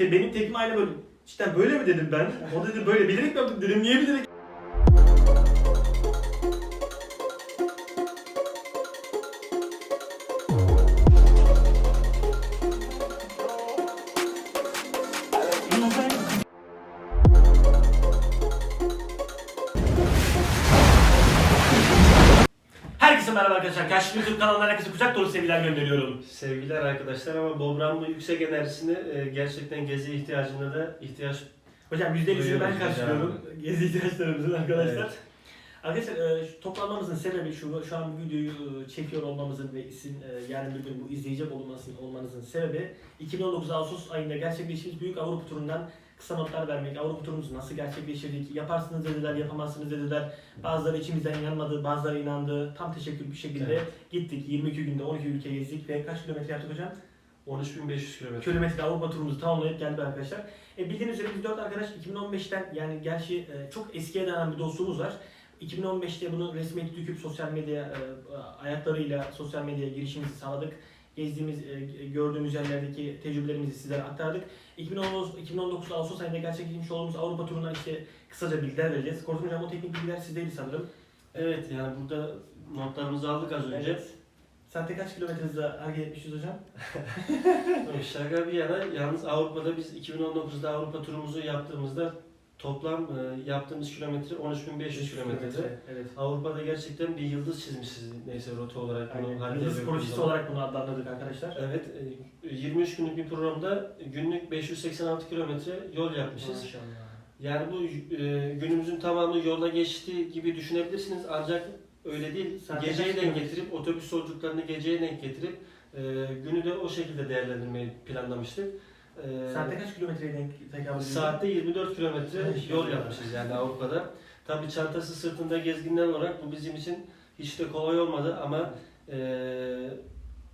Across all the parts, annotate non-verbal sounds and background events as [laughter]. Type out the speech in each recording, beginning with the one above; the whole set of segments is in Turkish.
te- benim tepkim aynı böyle. İşte böyle mi dedim ben? O dedi böyle bilerek mi yaptın dedim. Niye bilerek? Herkese merhaba arkadaşlar. Karşı YouTube kanalından herkese kucak dolu sevgiler gönderiyorum. Sevgiler arkadaşlar ama Bobran bu yüksek enerjisini e, gerçekten gezi ihtiyacında da ihtiyaç Hocam %50'sini ben Duyuyoruz karşılıyorum. Gezi ihtiyaçlarımızın arkadaşlar. Evet. Arkadaşlar e, şu toplanmamızın sebebi şu, şu an bu videoyu e, çekiyor olmamızın ve isim e, yarın bir gün bu izleyecek olmasın, olmanızın sebebi 2019 Ağustos ayında gerçekleştiğimiz büyük Avrupa turundan kısa notlar vermek. Avrupa turumuzu nasıl gerçekleştirdik, yaparsınız dediler, yapamazsınız dediler. Bazıları içimizden inanmadı, bazıları inandı. Tam teşekkür bir şekilde Evet. gittik. 22 günde 12 ülke gezdik ve kaç kilometre yaptık hocam? 13.500 kilometre. kilometre Avrupa turumuzu tamamlayıp geldi arkadaşlar. E, bildiğiniz üzere biz 4 arkadaş 2015'ten yani gerçi e, çok eskiye dayanan bir dostluğumuz var. 2015'te bunu resmiyeti döküp sosyal medya e, ayaklarıyla sosyal medyaya girişimizi sağladık. Gezdiğimiz, e, gördüğümüz yerlerdeki tecrübelerimizi sizlere aktardık. 2019, 2019 Ağustos ayında gerçekleşmiş olduğumuz Avrupa turundan işte kısaca bilgiler vereceğiz. Korkun Hocam o teknik bilgiler sizdeydi sanırım. Evet yani burada notlarımızı aldık az önce. Evet. Saatte kaç kilometre hızla hareket etmişiz hocam? [laughs] Şaka bir yana yalnız Avrupa'da biz 2019'da Avrupa turumuzu yaptığımızda toplam e, yaptığımız kilometre 13.500 kilometre. Evet. Avrupa'da gerçekten bir yıldız çizmişiz neyse rota olarak bunu Aynen. haritaya Yıldız döktüğümüz projesi zaman. olarak bunu adlandırdık arkadaşlar. Evet, e, 23 günlük bir programda günlük 586 kilometre yol yapmışız. Maşallah. Yani bu e, günümüzün tamamı yolda geçti gibi düşünebilirsiniz ancak öyle değil. Zaten geceye denk getirip otobüs yolculuklarını geceye denk getirip e, günü de o şekilde değerlendirmeyi planlamıştık. E, Saatte kaç kilometreye denk tekabül ediyor? saatte 24 kilometre yol yapmışız yani Avrupa'da. Tabii çantası sırtında gezginler olarak bu bizim için hiç de kolay olmadı ama e,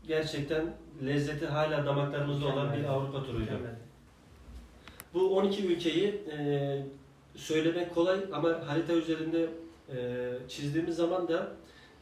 gerçekten lezzeti hala damaklarımızda olan bir. Avrupa turuydu. Mükemmel. Bu 12 ülkeyi e, söylemek kolay ama harita üzerinde e, çizdiğimiz zaman da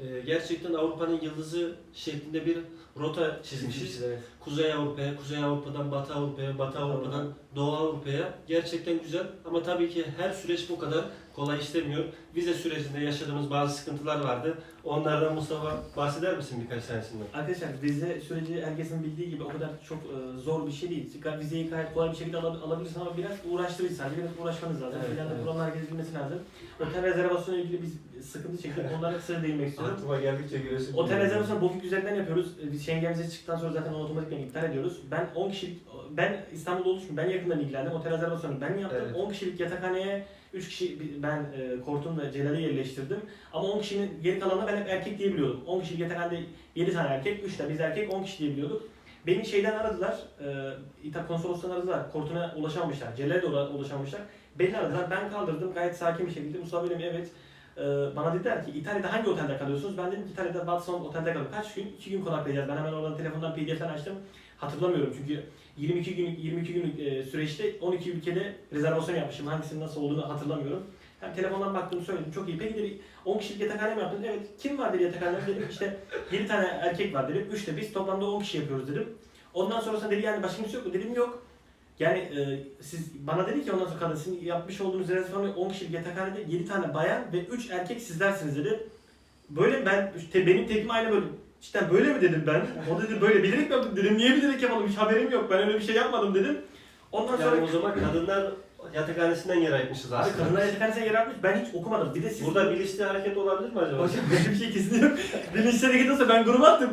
e, gerçekten Avrupa'nın yıldızı şeklinde bir rota çizmişiz. Evet. Kuzey Avrupa'ya, Kuzey Avrupa'dan Batı Avrupa'ya, Batı Avrupa'dan Doğu Avrupa'ya gerçekten güzel ama tabii ki her süreç bu kadar kolay işlemiyor. Vize sürecinde yaşadığımız bazı sıkıntılar vardı. Onlardan Mustafa bahseder misin birkaç tanesinden? Arkadaşlar vize süreci herkesin bildiği gibi o kadar çok e, zor bir şey değil. Gal- Vizeyi gayet kolay bir şekilde alab- alabilirsin ama biraz uğraştırıcı sadece. Biraz uğraşmanız lazım. Evet, Planda evet. kurallar herkes bilmesi lazım. Otel rezervasyonu ilgili biz sıkıntı çektik. [laughs] Onlara kısaca değinmek istiyorum. Aklıma geldikçe göresim. Otel rezervasyonu Booking üzerinden yapıyoruz. E, Biz Schengen vizesi çıktıktan sonra zaten onu otomatikman iptal ediyoruz. Ben 10 kişilik, ben İstanbul'da olduğum için ben yakından ilgilendim. Otel rezervasyonu ben yaptım. Evet. 10 kişilik yatakhaneye 3 kişi ben e, Kortun ve Celal'i yerleştirdim. Ama 10 kişinin geri kalanına ben hep erkek diye biliyordum. 10 kişilik yatakhanede 7 tane erkek, 3 de biz erkek 10 kişi diye biliyorduk. Beni şeyden aradılar, e, İtalya konsolosluğundan aradılar. Kortuna ulaşamamışlar, Celal'e de ula- ulaşamamışlar. Beni aradılar, ben kaldırdım gayet sakin bir şekilde. Mustafa dedim evet. E, bana dediler ki İtalya'da hangi otelde kalıyorsunuz? Ben dedim ki İtalya'da Watson otelde kalıyorum. Kaç gün? 2 gün konaklayacağız. Ben hemen oradan telefondan PDF'den açtım. Hatırlamıyorum çünkü 22 günlük 22 günlük e, süreçte 12 ülkede rezervasyon yapmışım. Hangisinin nasıl olduğunu hatırlamıyorum. Hem telefondan baktım söyledim çok iyi. Peki dedi 10 kişilik yatakhane mi yaptın? Evet. Kim var dedi yatakhanede? Dedim işte 7 tane erkek var dedim. 3 de biz toplamda 10 kişi yapıyoruz dedim. Ondan sonrasında dedi yani başka kimse yok mu? Dedim yok. Yani e, siz bana dedi ki ondan sonra kadın sizin yapmış olduğunuz rezervasyonu 10 kişilik yatakhanede 7 tane bayan ve 3 erkek sizlersiniz dedi. Böyle ben işte benim tepkim aynı böyle. İşte böyle mi dedim ben? O dedi böyle bilerek mi dedim. Niye bilerek yapalım? Hiç haberim yok. Ben öyle bir şey yapmadım dedim. Ondan sonra Yani o zaman kadınlar yatakhanesinden yer ayırmışız aslında. kadınlar yatakhanesine yer almış. Ben hiç okumadım. Bir de siz... Burada bilinçli hareket olabilir mi acaba? Hocam böyle bir şey kesin yok. Bilinçli hareket olsa ben gruba attım.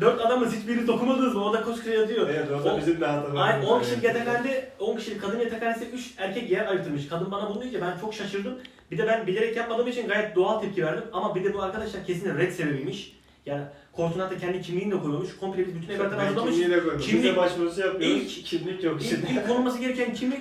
Dört adamız hiçbiriniz okumadınız mı? Orada koskoca yazıyor. Evet, o da bizim de hatamız. Ay 10 kişilik yatakhanede 10 kişilik kadın yatakhanesinde 3 erkek yer ayırtılmış. Kadın bana bunu deyince ben çok şaşırdım. Bir de ben bilerek yapmadığım için gayet doğal tepki verdim. Ama bir de bu arkadaşlar kesin red sebebiymiş. Yani Kortunat'ta kendi kimliğini de koymamış. Komple biz bütün evrakları hazırlamış. kimliği de koydum. Kimlik- Bize başvurusu yapıyoruz. İlk- kimlik yok İlk, şimdi. ilk konulması gereken kimlik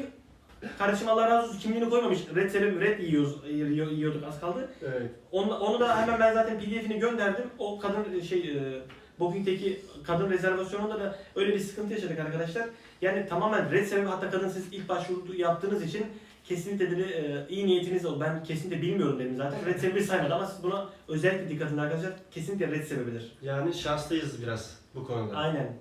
Kardeşim Allah razı olsun kimliğini koymamış. Red sebebi red yiyoruz, yiyor- yiyorduk az kaldı. Evet. Onu, onu da hemen ben zaten PDF'ini gönderdim. O kadın şey e, Booking'teki kadın rezervasyonunda da öyle bir sıkıntı yaşadık arkadaşlar. Yani tamamen red sebebi hatta kadın siz ilk başvuru yaptığınız için kesinlikle dedi e, iyi niyetiniz ol. Ben kesinlikle bilmiyorum dedim zaten. Red sebebi saymadı ama siz buna özellikle dikkat edin arkadaşlar. Kesinlikle red sebebidir. Yani şanslıyız biraz bu konuda. Aynen.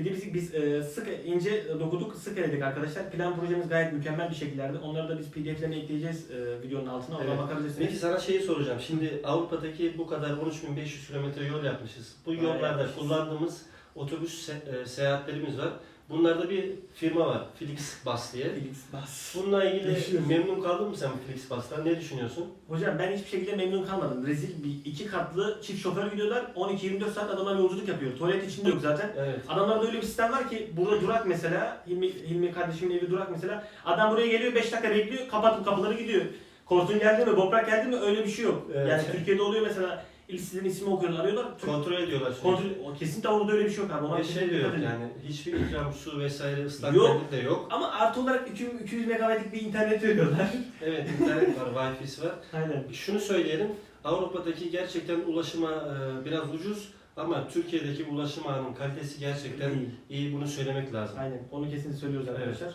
Bir de biz, biz e, sık ince dokuduk, sık eledik arkadaşlar. Plan projemiz gayet mükemmel bir şekilde. Onları da biz pdf'lerini ekleyeceğiz e, videonun altına. Oradan Evet. bakabilirsiniz. Peki sana şeyi soracağım. Şimdi Avrupa'daki bu kadar 13.500 kilometre yol yapmışız. Bu Bayağı yollarda yapmışız. kullandığımız otobüs se- e, seyahatlerimiz var. Bunlarda bir firma var. Flixbus diye. Felix Bas. Bununla ilgili memnun kaldın mı sen bu Flixbus'tan? Ne düşünüyorsun? Hocam ben hiçbir şekilde memnun kalmadım. Rezil bir iki katlı çift şoför gidiyorlar. 12-24 saat adamlar yolculuk yapıyor. Tuvalet içinde yok zaten. Evet. Adamlarda öyle bir sistem var ki burada durak mesela, Hilmi, Hilmi kardeşimin evi durak mesela. Adam buraya geliyor 5 dakika bekliyor, kapatıp kapıları gidiyor. Kortun geldi mi, Boprak geldi mi öyle bir şey yok. Evet. Yani Türkiye'de oluyor mesela il sizin ismi okuyorlar, arıyorlar. Türk, Kontrol ediyorlar sürekli. kontrol, o kesinlikle orada öyle bir şey yok abi. Ona Ve kesinlikle şey edin. yani hiçbir ikram su vesaire ıslak Yok. mendil de yok. Ama artı olarak 200, 200 megabaytlık bir internet veriyorlar. [laughs] Evet internet var, wifi'si var. Aynen. Şunu söyleyelim, Avrupa'daki gerçekten ulaşıma e, biraz ucuz ama Türkiye'deki ulaşım ağının kalitesi gerçekten İyi. iyi. Bunu söylemek lazım. Aynen. Onu kesin söylüyoruz arkadaşlar.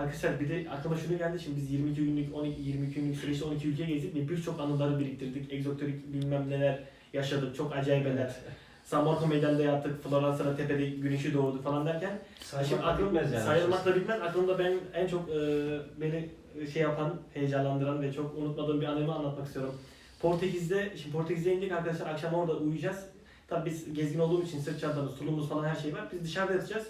Arkadaşlar bir de aklıma şunu geldi. Şimdi biz 22 günlük 12 22 günlük süreçte 12 ülke gezdik ve birçok anıları biriktirdik. Egzotik bilmem neler yaşadık. Çok. San Marco meydanında yattık. Floransa'da tepede güneşi doğdu falan derken Şimdi Saymak aklım, bitmez yani. sayılmak da bitmez. Aklımda ben en çok e, beni şey yapan, heyecanlandıran ve çok unutmadığım bir anımı anlatmak istiyorum. Portekiz'de, şimdi Portekiz'e indik arkadaşlar. Akşam orada uyuyacağız. Tabii biz gezgin olduğum için sırt çantamız, tulumumuz falan her şey var. Biz dışarıda yatacağız.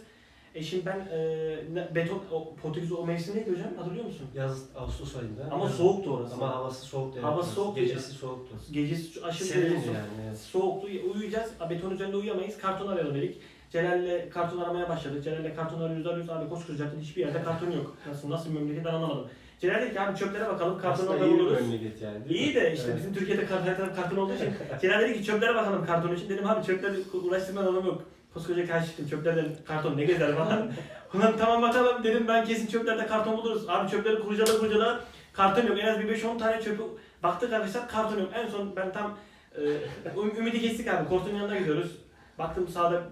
E şimdi ben e, beton, o, Portekiz o mevsim neydi hocam? Hatırlıyor musun? Yaz Ağustos ayında. Ama Yaz- soğuktu orası. Ama havası soğuktu. evet. Hava soğuk Gecesi soğuktu. Gecesi aşırı Serin yani. evet. Soğuktu, uyuyacağız. A, Beton üzerinde uyuyamayız. Karton arayalım dedik. Celal'le karton aramaya başladık. Celal'le karton arıyoruz arıyoruz. Abi koskoca hiçbir yerde karton yok. Nasıl nasıl bir memleket ben anlamadım. Celal dedi ki abi çöplere bakalım karton Aslında orada iyi bir buluruz. memleket yani. değil mi? İyi de işte Evet. bizim Türkiye'de karton, karton olduğu için. Celal dedi ki çöplere bakalım karton için. Dedim abi çöpleri uğraştırma adam yok. Koskoca karşıydım çöplerden karton ne gezer falan. [laughs] Ulan tamam bakalım dedim ben kesin çöplerde karton buluruz. Abi çöpleri kurcala kurcala karton yok. En az bir 5-10 tane çöpü baktık arkadaşlar karton yok. En son ben tam e, üm- ümidi kestik abi. Kortunun yanına gidiyoruz. Baktım sağda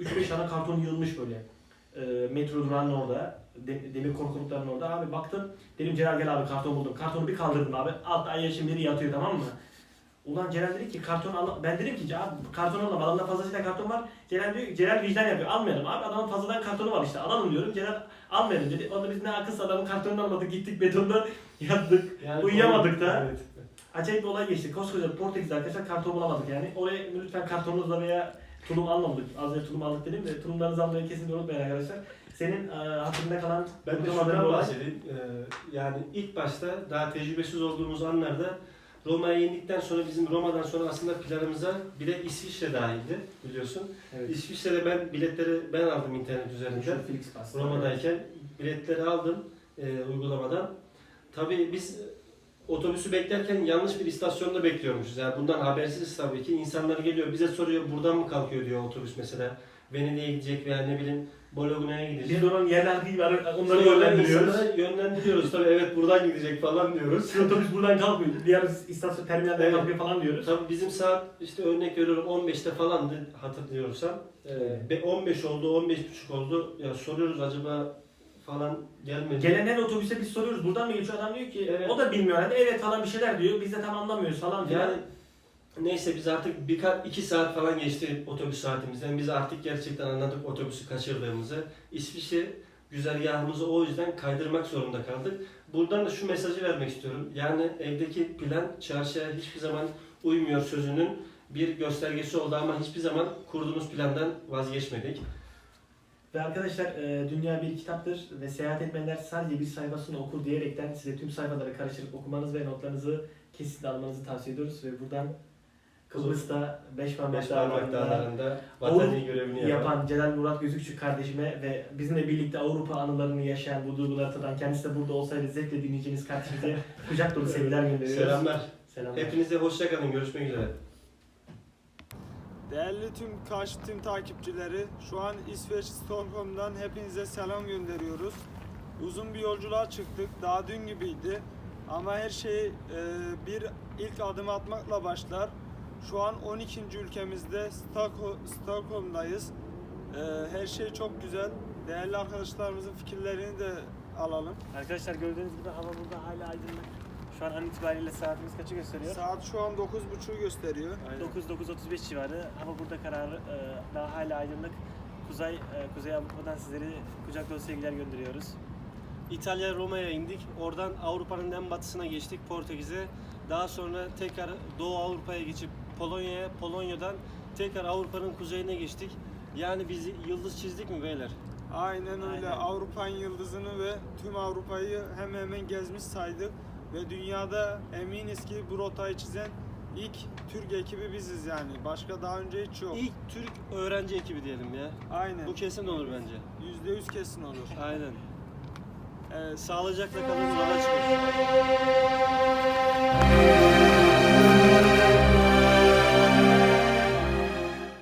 3-5 tane karton yığılmış böyle. E, metro durağının orada. de- demir korkulukların orada. Abi baktım. Dedim Celal gel abi karton buldum. Kartonu bir kaldırdım abi. Altta ay yaşım biri yatıyor tamam mı? Ulan Celal dedi ki karton al. Ben dedim ki abi karton alalım. Adamda fazlasıyla karton var. Celal diyor Celal vicdan yapıyor. Almayalım abi. Adamın fazladan kartonu var işte. Alalım diyorum. Celal almayalım dedi. Onda biz ne akılsız adamın kartonunu almadık. Gittik betonda [laughs] yattık. Yani Uyuyamadık da. Evet. Acayip bir olay geçti. Koskoca Portekiz'de arkadaşlar karton bulamadık yani. Oraya lütfen kartonunuzla veya tulum almadık. Az önce tulum aldık dedim de tulumlarınızı almayı kesinlikle unutmayın arkadaşlar. Senin e, hatırında kalan Ben de şundan bahsedeyim. Ee, yani ilk başta daha tecrübesiz olduğumuz anlarda Roma'ya indikten sonra bizim Roma'dan sonra aslında planımıza bir de İsviçre dahildi biliyorsun. Evet. İsviçre'de ben biletleri ben aldım internet üzerinden. Roma'dayken biletleri aldım e, uygulamadan. Tabii biz otobüsü beklerken yanlış bir istasyonda bekliyormuşuz. Yani bundan habersiz tabii ki. İnsanlar geliyor bize soruyor buradan mı kalkıyor diyor otobüs mesela. Venedik'e gidecek veya ne bileyim Bologna'ya gidecek. Biz onun yerler değil, onları yönlendiriyoruz. yönlendiriyoruz tabii evet buradan gidecek falan diyoruz. Otobüs buradan kalkmıyor. Diğer istasyon terminalden Evet. kalkıyor falan diyoruz. Tabii bizim saat işte örnek veriyorum 15'te falandı hatırlıyorsam. Ee, 15 oldu 15.30 oldu. Ya soruyoruz acaba falan gelmedi. Gelen her otobüse biz soruyoruz buradan mı geçiyor adam diyor ki Evet. o da bilmiyor herhalde evet falan bir şeyler diyor biz de tam anlamıyoruz falan filan. Yani neyse biz artık birkaç iki saat falan geçti otobüs saatimizden. Biz artık gerçekten anladık otobüsü kaçırdığımızı. İsviçre güzergahımızı o yüzden kaydırmak zorunda kaldık. Buradan da şu mesajı vermek istiyorum. Yani evdeki plan çarşıya hiçbir zaman uymuyor sözünün bir göstergesi oldu ama hiçbir zaman kurduğumuz plandan vazgeçmedik. Ve arkadaşlar e, Dünya bir kitaptır ve seyahat etmenler sadece bir sayfasını okur diyerekten size tüm sayfaları karıştırıp okumanızı ve notlarınızı kesinlikle almanızı tavsiye ediyoruz. Ve buradan Kıbrıs'ta Beş Parmak dağlarında vatani görevini yapan. yapan Celal Murat Gözükçü kardeşime ve bizimle birlikte Avrupa anılarını yaşayan bu duyguları tadan kendisi de burada olsaydı zevkle dinleyeceğiniz kardeşimize [laughs] kucak dolu sevgiler gönderiyoruz. Selamlar. Selamlar. Hepinize hoşça kalın. Görüşmek üzere. Değerli tüm karşı tüm takipçileri, şu an İsveç Stockholm'dan hepinize selam gönderiyoruz. Uzun bir yolculuğa çıktık, daha dün gibiydi. Ama her şey e, bir ilk adım atmakla başlar. Şu an 12. ülkemizde Stockho- Stockholm'dayız. E, her şey çok güzel. Değerli arkadaşlarımızın fikirlerini de alalım. Arkadaşlar gördüğünüz gibi hava burada hala aydınlık. Şu an an itibariyle saatimiz kaçı gösteriyor? Saat şu an 9.30'u gösteriyor. 9-9.35 civarı. Hava burada kararı e, daha hala aydınlık. Kuzey, e, Kuzey Avrupa'dan sizleri kucak dolusu sevgiler gönderiyoruz. İtalya Roma'ya indik. Oradan Avrupa'nın en batısına geçtik Portekiz'e. Daha sonra tekrar Doğu Avrupa'ya geçip Polonya'ya, Polonya'dan tekrar Avrupa'nın kuzeyine geçtik. Yani biz yıldız çizdik mi beyler? Aynen öyle. Aynen. Avrupa'nın yıldızını ve tüm Avrupa'yı hemen hemen gezmiş saydık. Ve dünyada eminiz ki bu rotayı çizen ilk Türk ekibi biziz yani. Başka daha önce hiç yok. İlk Türk öğrenci ekibi diyelim ya. Aynen. Bu kesin olur bence. Yüzde yüz kesin olur. Aynen. Ee, sağlıcakla kalın yola çıkın. [laughs]